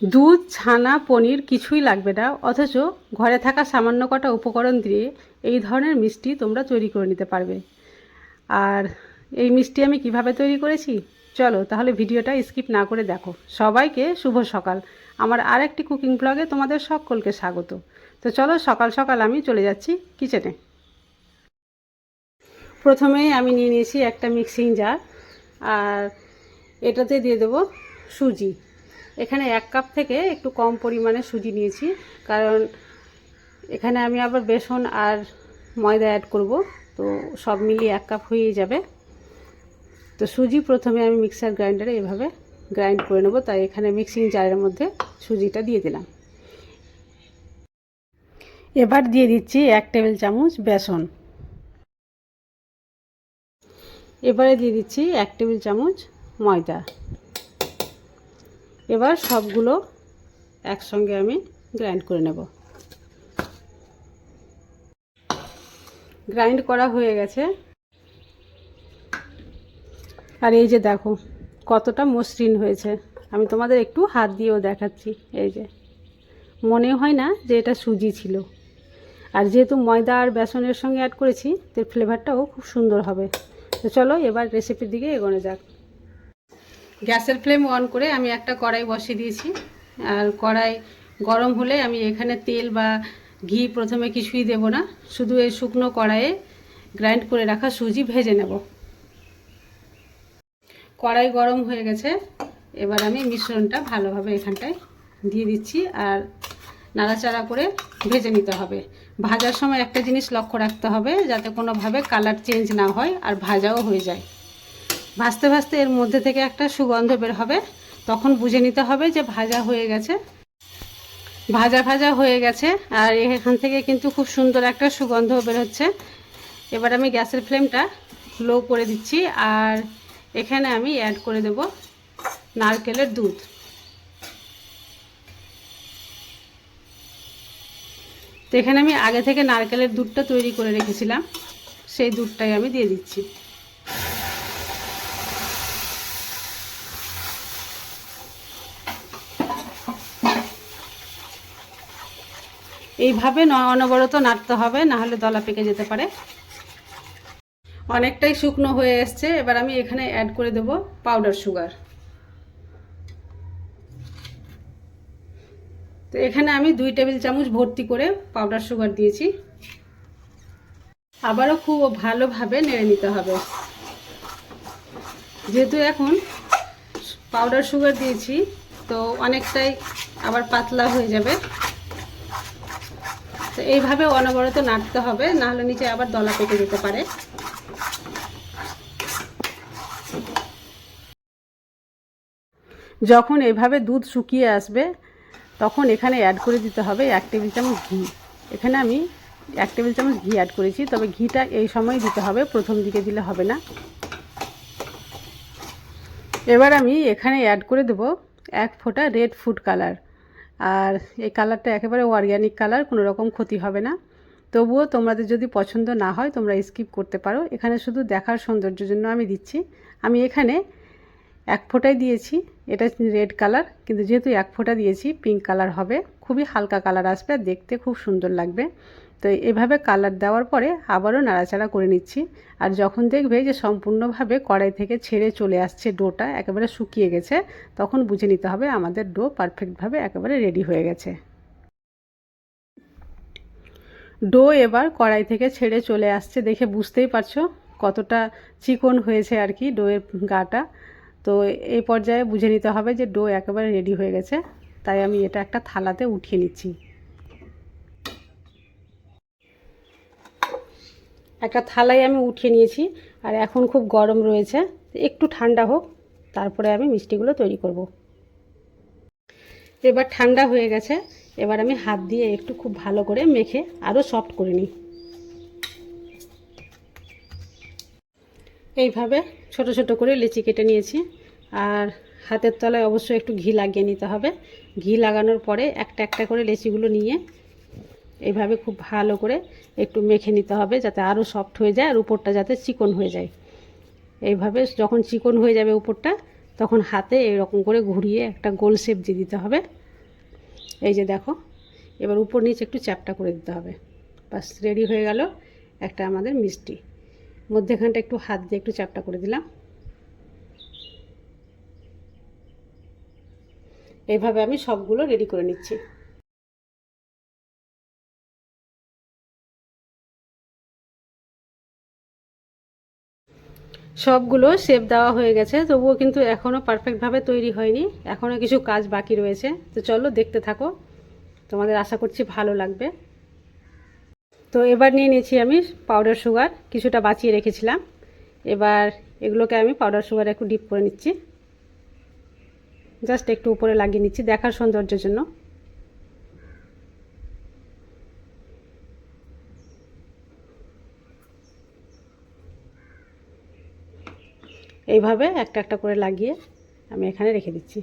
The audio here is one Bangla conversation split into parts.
দুধ, ছানা, পনির কিছুই লাগবে না, অথচ ঘরে থাকা সামান্য কটা উপকরণ দিয়ে এই ধরনের মিষ্টি তোমরা তৈরি করে নিতে পারবে। আর এই মিষ্টি আমি কীভাবে তৈরি করেছি? চলো তাহলে ভিডিওটা স্কিপ না করে দেখো। সবাইকে শুভ সকাল। আমার আর একটি কুকিং ব্লগে তোমাদের সকলকে স্বাগত। তো চলো সকাল সকাল আমি চলে যাচ্ছি কিচেনে। প্রথমেই আমি নিয়ে নিয়েছি একটা মিক্সিং জার, আর এটাতে দিয়ে দেবো সুজি। এখানে এক কাপ থেকে একটু কম পরিমাণে সুজি নিয়েছি, কারণ এখানে আমি আবার বেসন আর ময়দা অ্যাড করব, তো সব মিলিয়ে এক কাপ হয়েই যাবে। তো সুজি প্রথমে আমি মিক্সার গ্রাইন্ডারে এভাবে গ্রাইন্ড করে নেব, তাই এখানে মিক্সিং জারের মধ্যে সুজিটা দিয়ে দিলাম। এবার দিয়ে দিচ্ছি এক টেবিল চামচ বেসন। এবারে দিয়ে দিচ্ছি এক টেবিল চামচ ময়দা। এবার সবগুলো একসঙ্গে আমি গ্রাইন্ড করে নেব। গ্রাইন্ড করা হয়ে গেছে। আর এই যে দেখো, কতটা মসৃণ হয়েছে। আমি তোমাদের একটু হাত দিয়েও দেখাচ্ছি। এই যে, মনে হয় না যে এটা সুজি ছিল। আর যেহেতু ময়দা আর বেসনের সঙ্গে অ্যাড করেছি, তো ফ্লেভারটাও খুব সুন্দর হবে। তো চলো এবার রেসিপির দিকে এগোনো যাক। গ্যাসের ফ্লেম অন করে আমি একটা কড়াই বসিয়ে দিয়েছি। আর কড়াই গরম হলে আমি এখানে তেল বা ঘি প্রথমে কিছুই দেব না। শুধু এই শুকনো কড়াইয়ে গ্রাইন্ড করে রাখা সুজি ভেজে নেব। কড়াই গরম হয়ে গেছে। এবার আমি মিশ্রণটা ভালোভাবে এখানটায় দিয়ে দিচ্ছি আর নাড়াচাড়া করে ভেজে নিতে হবে। ভাজার সময় একটা জিনিস লক্ষ্য রাখতে হবে যাতে কোনোভাবে কালার চেঞ্জ না হয় আর ভাজাও হয়ে যায়। ভাজতে ভাজতে এর মধ্যে থেকে একটা সুগন্ধ বের হবে। তখন বুঝে নিতে হবে যে ভাজা হয়ে গেছে। ভাজা ভাজা হয়ে গেছে আর এখান থেকে কিন্তু খুব সুন্দর একটা সুগন্ধ বের হচ্ছে। এবার আমি গ্যাসের ফ্লেমটা লো করে দিচ্ছি আর এখানে আমি অ্যাড করে দেব নারকেলের দুধ। তো এখানে আমি আগে থেকে নারকেলের দুধটা তৈরি করে রেখেছিলাম। সেই দুধটাই আমি দিয়ে দিচ্ছি। এইভাবে অনবরত নাড়তে হবে, না হলে দলা পেকে যেতে পারে। অনেকটাই শুকনো হয়ে এসছে, এবার আমি এখানে অ্যাড করে দেব পাউডার সুগার তো এখানে আমি দুই টেবিল চামচ ভর্তি করে পাউডার সুগার দিয়েছি। আবারও খুব ভালোভাবে নেড়ে নিতে হবে। যেহেতু এখন পাউডার সুগার দিয়েছি, তো অনেকটাই আবার পাতলা হয়ে যাবে। তো এইভাবে অনবরত নাড়তে হবে, নাহলে নিচে আবার দলা পেকে যেতে পারে। যখন এভাবে দুধ শুকিয়ে আসবে, তখন এখানে অ্যাড করে দিতে হবে এক টেবিল চামচ ঘি। এখানে আমি এক টেবিল চামচ ঘি অ্যাড করেছি, তবে ঘিটা এই সময় দিতে হবে, প্রথম দিকে দিলে হবে না। এবার আমি এখানে অ্যাড করে দেব এক ফোঁটা রেড ফুড কালার আর এই কালারটা একেবারে অর্গ্যানিক কালার, কোনো রকম ক্ষতি হবে না। তবুও তোমাদের যদি পছন্দ না হয়, তোমরা স্কিপ করতে পারো। এখানে শুধু দেখার সৌন্দর্য জন্য আমি দিচ্ছি। আমি এখানে এক ফোঁটাই দিয়েছি। এটা রেড কালার কিন্তু যেহেতু এক ফোঁটা দিয়েছি পিঙ্ক কালার হবে। খুবই হালকা কালার আসবে, আর দেখতে খুব সুন্দর লাগবে। তো এভাবে কালার দেওয়ার পরে আবারও নাড়াচাড়া করে নিচ্ছি। আর যখন দেখবে যে সম্পূর্ণভাবে কড়াই থেকে ছেড়ে চলে আসছে ডোটা একেবারে শুকিয়ে গেছে, তখন বুঝে নিতে হবে আমাদের ডো পারফেক্টভাবে একেবারে রেডি হয়ে গেছে। ডো এবার কড়াই থেকে ছেড়ে চলে আসছে দেখে বুঝতেই পারছ কতটা চিকন হয়েছে আর কি ডোয়ের গাটা। তো এই পর্যায়ে বুঝে নিতে হবে যে ডো একেবারে রেডি হয়ে গেছে, তাই আমি এটা একটা থালাতে উঠিয়ে নিচ্ছি। একটা থালায় আমি উঠিয়ে নিয়েছি, আর এখন খুব গরম রয়েছে। একটু ঠান্ডা হোক, তারপরে আমি মিষ্টিগুলো তৈরি করব। এবার ঠান্ডা হয়ে গেছে, এবার আমি হাত দিয়ে একটু খুব ভালো করে মেখে আরও সফট করে নিই। এইভাবে ছোট ছোট করে লেচি কেটে নিয়েছি, আর হাতের তলায় অবশ্যই একটু ঘি লাগিয়ে নিতে হবে। ঘি লাগানোর পরে একটা একটা করে লেচিগুলো নিয়ে এইভাবে খুব ভালো করে একটু মেখে নিতে হবে যাতে আরও সফট হয়ে যায় আর উপরটা যাতে চিকন হয়ে যায়। এইভাবে যখন চিকন হয়ে যাবে উপরটা, তখন হাতে এরকম করে ঘুরিয়ে একটা গোল শেপ দিয়ে দিতে হবে। এই যে দেখো, এবার উপর নিচে একটু চ্যাপটা করে দিতে হবে। বাস রেডি হয়ে গেল একটা আমাদের মিষ্টি। মধ্যেখানটা একটু হাত দিয়ে একটু চ্যাপটা করে দিলাম। এইভাবে আমি সবগুলো রেডি করে নিচ্ছি। সবগুলো শেপ দেওয়া হয়ে গেছে, তবুও কিন্তু এখনও পারফেক্টভাবে তৈরি হয়নি। এখনও কিছু কাজ বাকি রয়েছে। তো চলো দেখতে থাকো। তোমাদের আশা করছি ভালো লাগবে। তো এবার নিয়ে নিয়েছি আমি পাউডার সুগার কিছুটা বাঁচিয়ে রেখেছিলাম। এবার এগুলোকে আমি পাউডার সুগার একটু ডিপ করে নিচ্ছি। জাস্ট একটু উপরে লাগিয়ে নিচ্ছি দেখার সৌন্দর্যের জন্য। এইভাবে একটা একটা করে লাগিয়ে আমি এখানে রেখে দিচ্ছি।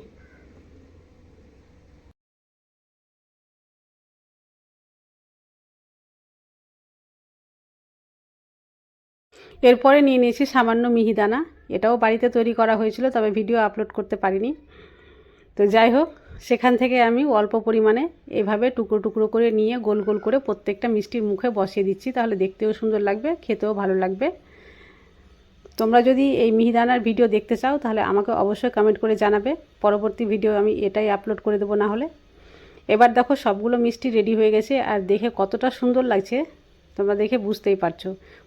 এরপরে নিয়ে নিয়েছি সামান্য মিহিদানা এটাও বাড়িতে তৈরি করা হয়েছিল, তবে ভিডিও আপলোড করতে পারিনি। তো যাই হোক, সেখান থেকে আমি অল্প পরিমাণে এভাবে টুকরো টুকরো করে নিয়ে গোল গোল করে প্রত্যেকটা মিষ্টির মুখে বসিয়ে দিচ্ছি। তাহলে দেখতেও সুন্দর লাগবে, খেতেও ভালো লাগবে। তোমরা যদি এই মিহিদানার ভিডিও দেখতে চাও, তাহলে আমাকে অবশ্যই কমেন্ট করে জানাবে। পরবর্তী ভিডিও আমি এটাই আপলোড করে দেবো না হলে। এবার দেখো সবগুলো মিষ্টি রেডি হয়ে গেছে, আর দেখে কতটা সুন্দর লাগছে। তোমরা দেখে বুঝতেই পারছ।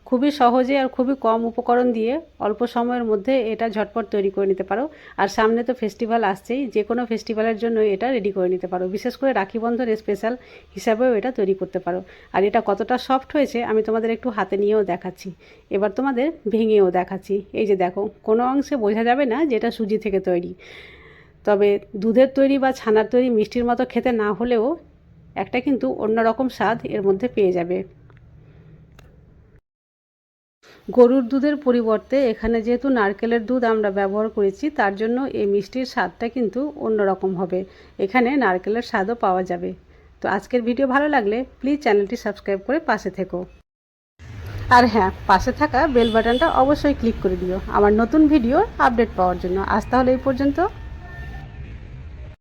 খুবই সহজে আর খুবই কম উপকরণ দিয়ে অল্প সময়ের মধ্যে এটা ঝটপট তৈরি করে নিতে পারো। আর সামনে তো ফেস্টিভ্যাল আসছেই, যে কোনো ফেস্টিভ্যালের জন্য এটা রেডি করে নিতে পারো। বিশেষ করে রাখি বন্ধন স্পেশাল হিসাবেও এটা তৈরি করতে পারো। আর এটা কতটা সফট হয়েছে, আমি তোমাদের একটু হাতে নিয়েও দেখাচ্ছি। এবার তোমাদের ভেঙেও দেখাচ্ছি। এই যে দেখো, কোনো অংশে বোঝা যাবে না যে এটা সুজি থেকে তৈরি। তবে দুধের তৈরি বা ছানার তৈরি মিষ্টির মতো খেতে না হলেও একটা কিন্তু অন্যরকম স্বাদ এর মধ্যে পেয়ে যাবে। গরুর দুধের পরিবর্তে এখানে যেহেতু নারকেলের দুধ আমরা ব্যবহার করেছি, তার জন্য এই মিষ্টির স্বাদটা কিন্তু অন্যরকম হবে। এখানে নারকেলের স্বাদও পাওয়া যাবে। তো আজকের ভিডিও ভালো লাগলে প্লিজ চ্যানেলটি সাবস্ক্রাইব করে পাশে থেকো। আর হ্যাঁ পাশে থাকা বেল বাটনটা অবশ্যই ক্লিক করে দিও। আমার নতুন ভিডিওর আপডেট পাওয়ার জন্য। আজ তাহলে এই পর্যন্ত।